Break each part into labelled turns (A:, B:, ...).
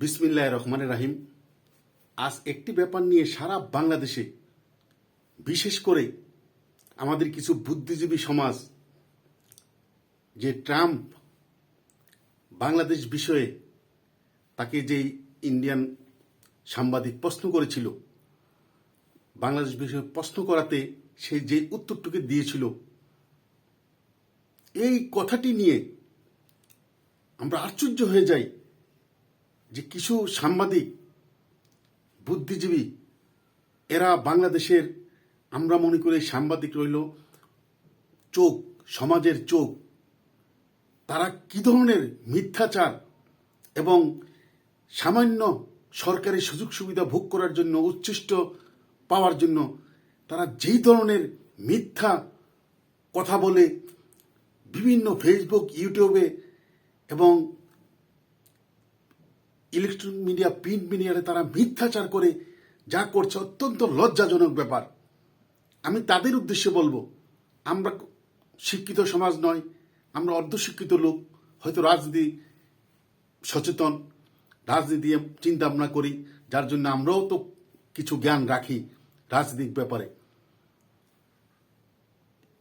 A: বিসমিল্লাহ রহমান রাহিম। আজ একটি ব্যাপার নিয়ে সারা বাংলাদেশে, বিশেষ করে আমাদের কিছু বুদ্ধিজীবী সমাজ, যে ট্রাম্প বাংলাদেশ বিষয়ে তাকে যে ইন্ডিয়ান সাংবাদিক প্রশ্ন করেছিল, বাংলাদেশ বিষয়ে প্রশ্ন করাতে সে যে উত্তরটুকু দিয়েছিল, এই কথাটি নিয়ে আমরা আশ্চর্য হয়ে যাই। যে কিছু সাংবাদিক, বুদ্ধিজীবী, এরা বাংলাদেশের, আমরা মনে করি সাংবাদিক রইল চোখ, সমাজের চোখ। তারা কি ধরনের মিথ্যাচার এবং সামান্য সরকারি সুযোগ সুবিধা ভোগ করার জন্য, উচ্ছিষ্ট পাওয়ার জন্য তারা যেই ধরনের মিথ্যা কথা বলে বিভিন্ন ফেসবুক ইউটিউবে এবং ইলেকট্রনিক মিডিয়া, প্রিন্ট মিডিয়াতে তারা মিথ্যাচার করে যা করছে অত্যন্ত লজ্জাজনক ব্যাপার। আমি তাদের উদ্দেশ্যে বলব, আমরা শিক্ষিত সমাজ নয়, আমরা অর্ধশিক্ষিত লোক, হয়তো রাজনীতি সচেতন, রাজনীতি চিন্তা ভাবনা করি, যার জন্য আমরাও তো কিছু জ্ঞান রাখি রাজনৈতিক ব্যাপারে।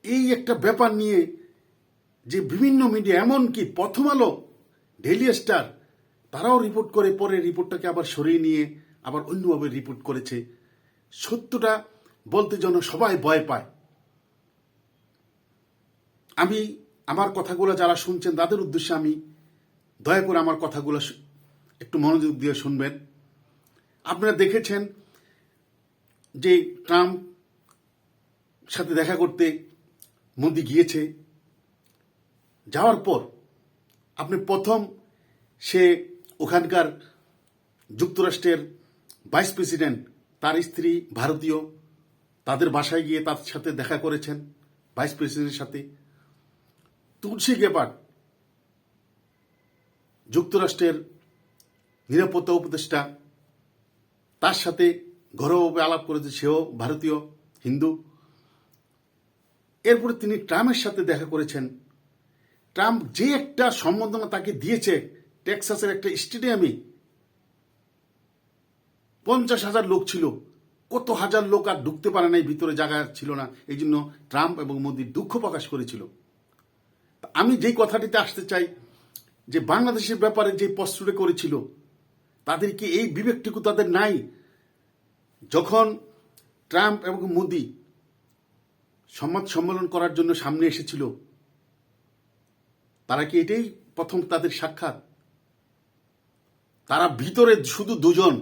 A: এই একটা ব্যাপার নিয়ে যে বিভিন্ন মিডিয়া, এমনকি প্রথম আলো, ডেইলি স্টার তারাও রিপোর্ট করে, পরে রিপোর্টটাকে আবার সরিয়ে নিয়ে আবার অন্যভাবে রিপোর্ট করেছে। সত্যটা বলতে যেন সবাই ভয় পায়। আমি আমার কথাগুলো যারা শুনছেন, তাদের উদ্দেশ্যে আমি দয়া করে আমার কথাগুলো একটু মনোযোগ দিয়ে শুনবেন। আপনারা দেখেছেন যে ট্রাম্প সাথে দেখা করতে মোদি গিয়েছে। যাওয়ার পর আপনি প্রথম সে ওখানকার যুক্তরাষ্ট্রের ভাইস প্রেসিডেন্ট, তার স্ত্রী ভারতীয়, তাদের বাসায় গিয়ে তার সাথে দেখা করেছেন ভাইস প্রেসিডেন্টের সাথে। তুলসী গেপাট যুক্তরাষ্ট্রের নিরাপত্তা উপদেষ্টা, তার সাথে ঘরোয়াভাবে আলাপ করেছে, সেও ভারতীয়, হিন্দু। এরপরে তিনি ট্রাম্পের সাথে দেখা করেছেন। ট্রাম্প যে একটা সম্বোধনা তাকে দিয়েছে টেক্সাসের একটা স্টেডিয়ামে পঞ্চাশ হাজার লোক ছিল। কত হাজার লোক আর ঢুকতে পারে নাই, ভিতরে জায়গা ছিল না। এই জন্য ট্রাম্প এবং মোদি দুঃখ প্রকাশ করেছিল। আমি যেই কথাটিতে আসতে চাই, যে বাংলাদেশের ব্যাপারে যে প্রশ্নটা করেছিল তাদের কি এই বিবেকটুকু তাদের নাই। যখন ট্রাম্প এবং মোদি সংবাদ সম্মেলন করার জন্য সামনে এসেছিল, তারা কি এটাই প্রথম তাদের সাক্ষাৎ? তারা ভিতরে শুধু দুজন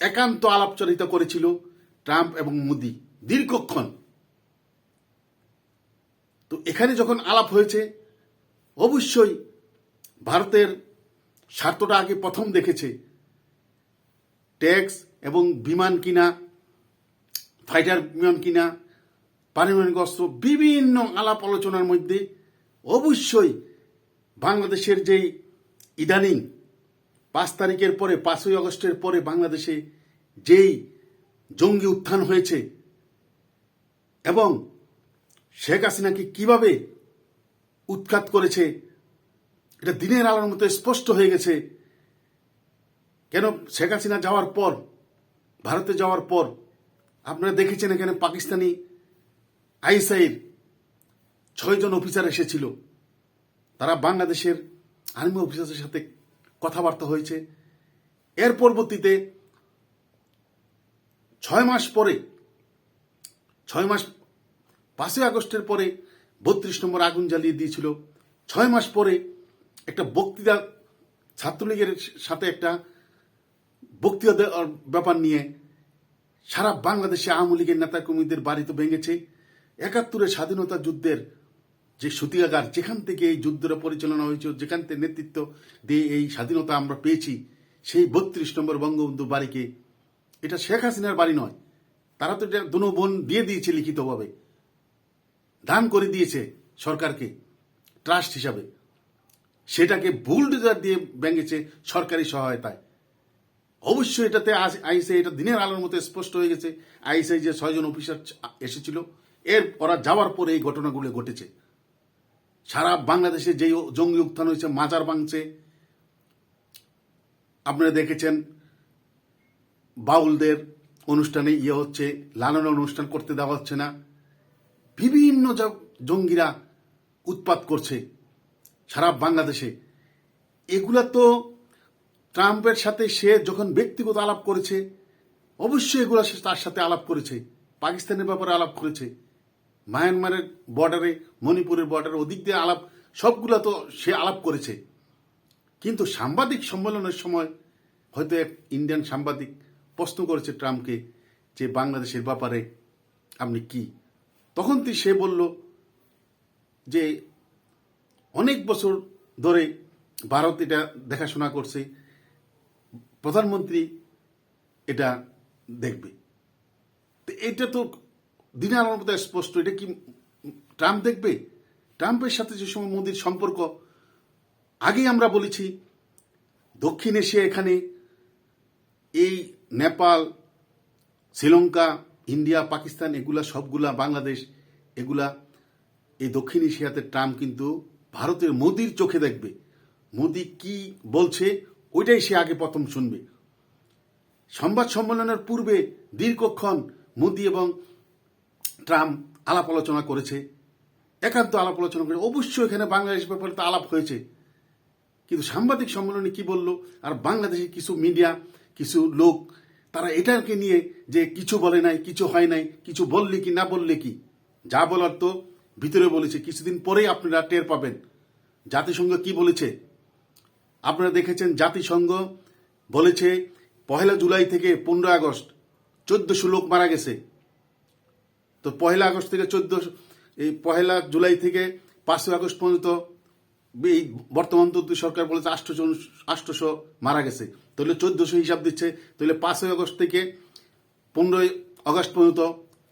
A: একান্ত আলাপচারিতা করেছিল, ট্রাম্প এবং মোদি, দীর্ঘক্ষণ। তো এখানে যখন আলাপ হয়েছে, অবশ্যই ভারতের স্বার্থটা আগে প্রথম দেখেছে। ট্যাক্স এবং বিমান কিনা, ফাইটার বিমান কিনা, পারমাণবিক অস্ত্র, বিভিন্ন আলাপ আলোচনার মধ্যে অবশ্যই বাংলাদেশের যেই ইদানিং পাঁচ তারিখের পরে, পাঁচই আগস্টের পরে বাংলাদেশে যেই জঙ্গি উত্থান হয়েছে এবং শেখ হাসিনাকে কীভাবে উৎখাত করেছে, এটা দিনের আলোর মতো স্পষ্ট হয়ে গেছে। কেন শেখ হাসিনা যাওয়ার পর, ভারতে যাওয়ার পর, আপনারা দেখেছেন এখানে পাকিস্তানি আইএসআইয়ের ছয়জন অফিসার এসেছিল। তারা বাংলাদেশের আর্মি অফিসারদের সাথে কথাবার্তা হয়েছে। এর পরবর্তীতে ছয় মাস পরে, ছয় মাস পাঁচই আগস্টের পরে বত্রিশ নম্বর আগুন জ্বালিয়ে দিয়েছিল। ছয় মাস পরে একটা বক্তৃতা, ছাত্রলীগের সাথে একটা বক্তৃতা দেওয়ার ব্যাপার নিয়ে সারা বাংলাদেশে আওয়ামী লীগের নেতা কর্মীদের বাড়ি তো ভেঙেছে। একাত্তরের স্বাধীনতা যুদ্ধের যে সূতিকাগার যেখান থেকে এই যুদ্ধটা পরিচালনা হয়েছে, যেখান থেকে নেতৃত্ব দিয়ে এই স্বাধীনতা আমরা পেয়েছি, সেই বত্রিশ নম্বর বঙ্গবন্ধু বাড়িকে, এটা শেখ হাসিনার বাড়ি নয়। তারা তো এটা দুনো বোন দিয়ে দিয়েছে লিখিতভাবে। দান করে দিয়েছে সরকারকে, ট্রাস্ট হিসাবে। সেটাকে বুলডোজার দিয়ে ভেঙেছে সরকারি সহায়তায়। অবশ্যই এটাতে আইসিআই এটা দিনের আলোর মতো স্পষ্ট হয়ে গেছে। আইসিআই যে ছয়জন অফিসার এসেছিল, এর ওরা যাওয়ার পরে এই ঘটনাগুলো ঘটেছে। সারা বাংলাদেশে যেই জঙ্গি উত্থান হয়েছে, মাজার ভাঙছে। আপনারা দেখেছেন বাউলদের অনুষ্ঠানে ইয়ে হচ্ছে, লালন অনুষ্ঠান করতে দেওয়া হচ্ছে না। বিভিন্ন জঙ্গিরা উৎপাত করছে সারা বাংলাদেশে। এগুলা তো ট্রাম্পের সাথে সে যখন ব্যক্তিগত আলাপ করেছে, অবশ্যই এগুলা সে তার সাথে আলাপ করেছে, পাকিস্তানের ব্যাপারে আলাপ করেছে। মায়ানমারের বর্ডারে মণিপুরের বর্ডারে ওদিক দিয়ে আলাপ, সবগুলো তো সে আলাপ করেছে। কিন্তু সাংবাদিক সম্মেলনের সময় হয়তো এক ইন্ডিয়ান সাংবাদিক প্রশ্ন করেছে ট্রাম্পকে যে বাংলাদেশের ব্যাপারে আপনি কি? তখন তুই সে বলল যে অনেক বছর ধরে ভারত এটা দেখাশোনা করছে, প্রধানমন্ত্রী এটা দেখবে। এটা তো দিনের আলোর মতো স্পষ্ট, এটা কি ট্রাম্প দেখবে? ট্রাম্পের সাথে যে সময় মোদির সম্পর্ক, আগেই আমরা বলেছি, দক্ষিণ এশিয়া এখানে এই নেপাল, শ্রীলঙ্কা, ইন্ডিয়া, পাকিস্তান, এগুলা সবগুলা, বাংলাদেশ, এগুলা, এই দক্ষিণ এশিয়াতে ট্রাম্প কিন্তু ভারতের মোদির চোখে দেখবে। মোদি কি বলছে, ওইটাই সে আগে প্রথম শুনবে। সংবাদ সম্মেলনের পূর্বে দীর্ঘক্ষণ মোদি এবং ট্রাম্প আলাপ আলোচনা করেছে, একান্ত আলাপ আলোচনা করে অবশ্যই এখানে বাংলাদেশ ব্যাপারে তো আলাপ হয়েছে। কিন্তু সাংবাদিক সম্মেলনে কি বলল? আর বাংলাদেশের কিছু মিডিয়া, কিছু লোক, তারা এটাকে নিয়ে যে কিছু বলে নাই, কিছু হয় নাই, কিছু বললে কি, না বললে কি? যা বলার তো ভিতরে বলেছে। কিছুদিন পরেই আপনারা টের পাবেন। জাতিসংঘ কি বলেছে? আপনারা দেখেছেন জাতিসংঘ বলেছে, পহেলা জুলাই থেকে পনেরো আগস্ট চোদ্দশো লোক মারা গেছে। তো পহেলা আগস্ট থেকে চোদ্দ, এই পহেলা জুলাই থেকে পাঁচই আগস্ট পর্যন্ত এই বর্তমান তো সরকার বলেছে আষ্টশো আষ্টশো মারা গেছে। তাহলে চোদ্দশো হিসাব দিচ্ছে। তাহলে পাঁচই আগস্ট থেকে পনেরোই আগস্ট পর্যন্ত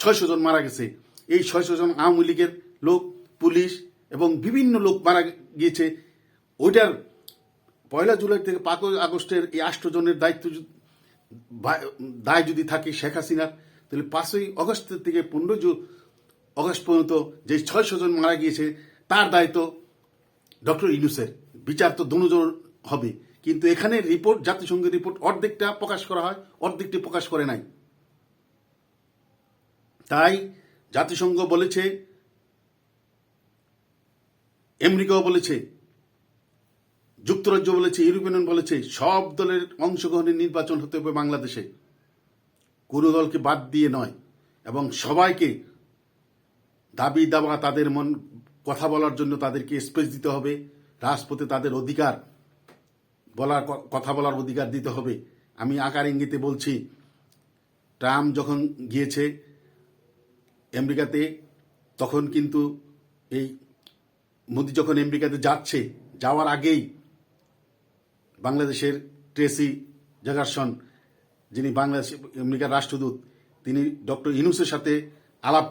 A: ছয়শো জন মারা গেছে। এই ছয়শো জন আওয়ামী লীগের লোক, পুলিশ এবং বিভিন্ন লোক মারা গিয়েছে। ওইটার পয়লা জুলাই থেকে পাঁচই আগস্টের এই আষ্ট জনের দায়িত্ব দায় যদি থাকে শেখ হাসিনার তাহলে পাঁচই আগস্ট থেকে পনেরো জু অগস্ট পর্যন্ত যে ছয়শো জন মারা গিয়েছে, তার দায়িত্ব ডক্টর ইউনুসের। বিচার তো দুজন হবে। কিন্তু এখানে রিপোর্ট জাতিসংঘের রিপোর্ট অর্ধেকটা প্রকাশ করা হয়, অর্ধেকটি প্রকাশ করে নাই। তাই জাতিসংঘ বলেছে, আমেরিকাও বলেছে, যুক্তরাজ্য বলেছে, ইউরোপিয়ান বলেছে, সব দলের অংশগ্রহণের নির্বাচন হতে হবে বাংলাদেশে। কোনো দলকে বাদ দিয়ে নয়, এবং সবাইকে দাবি দাবা তাদের মন, কথা বলার জন্য তাদেরকে স্পেস দিতে হবে, রাজপথে তাদের অধিকার বলার কথা বলার অধিকার দিতে হবে। আমি আকার ইঙ্গিতে বলছি, ট্রাম্প যখন গিয়েছে আমেরিকাতে, তখন কিন্তু এই মোদি যখন আমেরিকাতে যাচ্ছে, যাওয়ার আগেই বাংলাদেশের ট্রেসি জাগারসন যিনি বাংলাদেশ আমেরিকার রাষ্ট্রদূত, তিনি ডক্টর ইনুসের সাথে আলাপ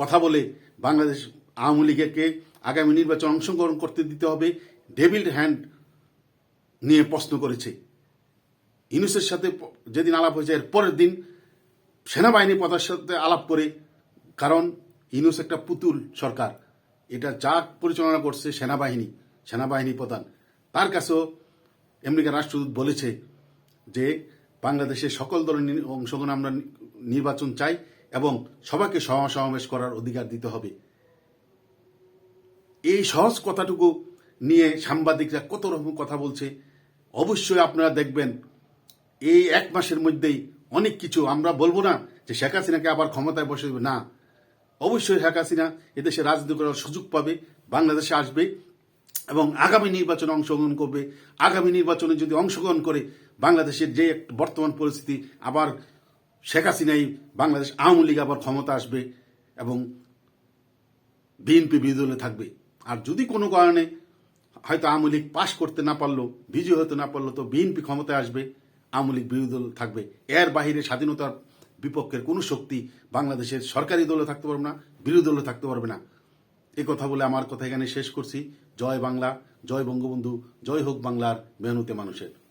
A: কথা বলে বাংলাদেশ আওয়ামী লীগকে আগামী নির্বাচন অংশগ্রহণ করতে দিতে হবে ডেভিড হ্যান্ড নিয়ে প্রশ্ন করেছে। ইনুসের সাথে যেদিন আলাপ হয়েছে, এর পরের দিন সেনাবাহিনী পদার সাথে আলাপ করে, কারণ ইনুস একটা পুতুল সরকার। এটা যা পরিচালনা করছে সেনাবাহিনী সেনাবাহিনী প্রধান। তার কাছেও আমেরিকার রাষ্ট্রদূত বলেছে যে বাংলাদেশের সকল দলের অংশগ্রহণ আমরা নির্বাচন চাই এবং সবাইকে সমাবেশ করার অধিকার দিতে হবে। এই সহজ কথাটুকু নিয়ে সাংবাদিকরা কত রকম কথা বলছে, অবশ্যই আপনারা দেখবেন এই এক মাসের মধ্যেই অনেক কিছু আমরা বলব না যে শেখ হাসিনাকে আবার ক্ষমতায় বসে দেবে। না, অবশ্যই শেখ হাসিনা এদেশে রাজনীতি করার সুযোগ পাবে, বাংলাদেশে আসবে এবং আগামী নির্বাচনে অংশগ্রহণ করবে। আগামী নির্বাচনে যদি অংশগ্রহণ করে বাংলাদেশের যে বর্তমান পরিস্থিতি, আবার শেখ হাসিনাই বাংলাদেশ আওয়ামী লীগ আবার ক্ষমতা আসবে এবং বিএনপি বিরোধী থাকবে। আর যদি কোনো কারণে হয়তো আওয়ামী লীগ পাশ করতে না পারল, বিজয় হতে না পারল, তো বিএনপি ক্ষমতায় আসবে, আওয়ামী লীগ বিরোধী দল থাকবে। এর বাহিরে স্বাধীনতার বিপক্ষের কোনো শক্তি বাংলাদেশের সরকারি দলে থাকতে পারবে না, বিরোধী দলে থাকতে পারবে না। এই কথা বলে আমার কথা এখানে শেষ করছি। জয় বাংলা, জয় বঙ্গবন্ধু, জয় হোক বাংলার মেহনতে মানুষের।